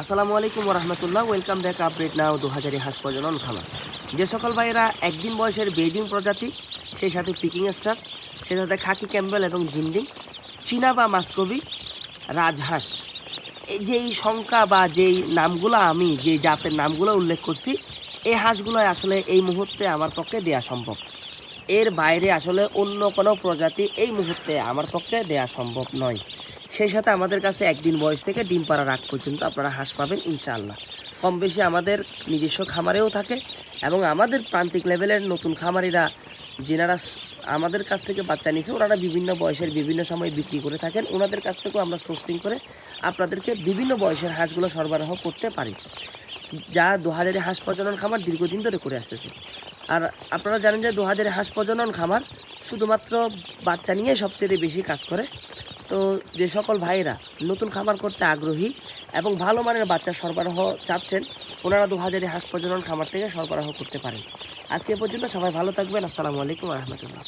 আসসালামু আলাইকুম রহমতুল্লাহ ওয়েলকাম ব্যাক আপডেট নাও দু হাজারি হাঁস প্রজনন খামার। যে সকল ভাইয়েরা একদিন বয়সের বেজিং প্রজাতি, সেই সাথে পিকিং স্টার সেই সাথে খাকি ক্যাম্বেল এবং জিন্ডিং চীনা বা মাস্কবি, রাজহাঁস, এই যেই সংখ্যা বা যেই নামগুলো আমি, যে জাতের নামগুলো উল্লেখ করছি, এই হাঁসগুলো আসলে এই মুহূর্তে আমার পক্ষে দেয়া সম্ভব। এর বাইরে আসলে অন্য কোনো প্রজাতি এই মুহূর্তে আমার পক্ষে দেয়া সম্ভব নয়। সেই সাথে আমাদের কাছে একদিন বয়স থেকে ডিম পাড়ার আগ পর্যন্ত আপনারা হাঁস পাবেন, ইনশাআল্লাহ। কম বেশি আমাদের নিজস্ব খামারেও থাকে এবং আমাদের প্রান্তিক লেভেলের নতুন খামারিরা, যেনারা আমাদের কাছ থেকে বাচ্চা নিয়েছে, ওনারা বিভিন্ন বয়সের বিভিন্ন সময় বিক্রি করে থাকেন। ওনাদের কাছ থেকেও আমরা সোর্সিং করে আপনাদেরকে বিভিন্ন বয়সের হাঁসগুলো সরবরাহ করতে পারি। যা দু হাজারের হাঁস প্রজনন খামার দীর্ঘদিন ধরে করে আসতেছে। আর আপনারা জানেন যে দু হাজারের হাঁস প্রজনন খামার শুধুমাত্র বাচ্চা নিয়ে সবচেয়ে বেশি কাজ করে। তো যে সকল ভাইরা নতুন খামার করতে আগ্রহী এবং ভালো মানের বাচ্চা সরবরাহ চাচ্ছেন, ওনারা দু হাজারের হাঁস প্রজনন খামার থেকে সরবরাহ করতে পারেন। আজকে পর্যন্ত সবাই ভালো থাকবেন। আসসালামু আলাইকুম রহমতুল্লাহ।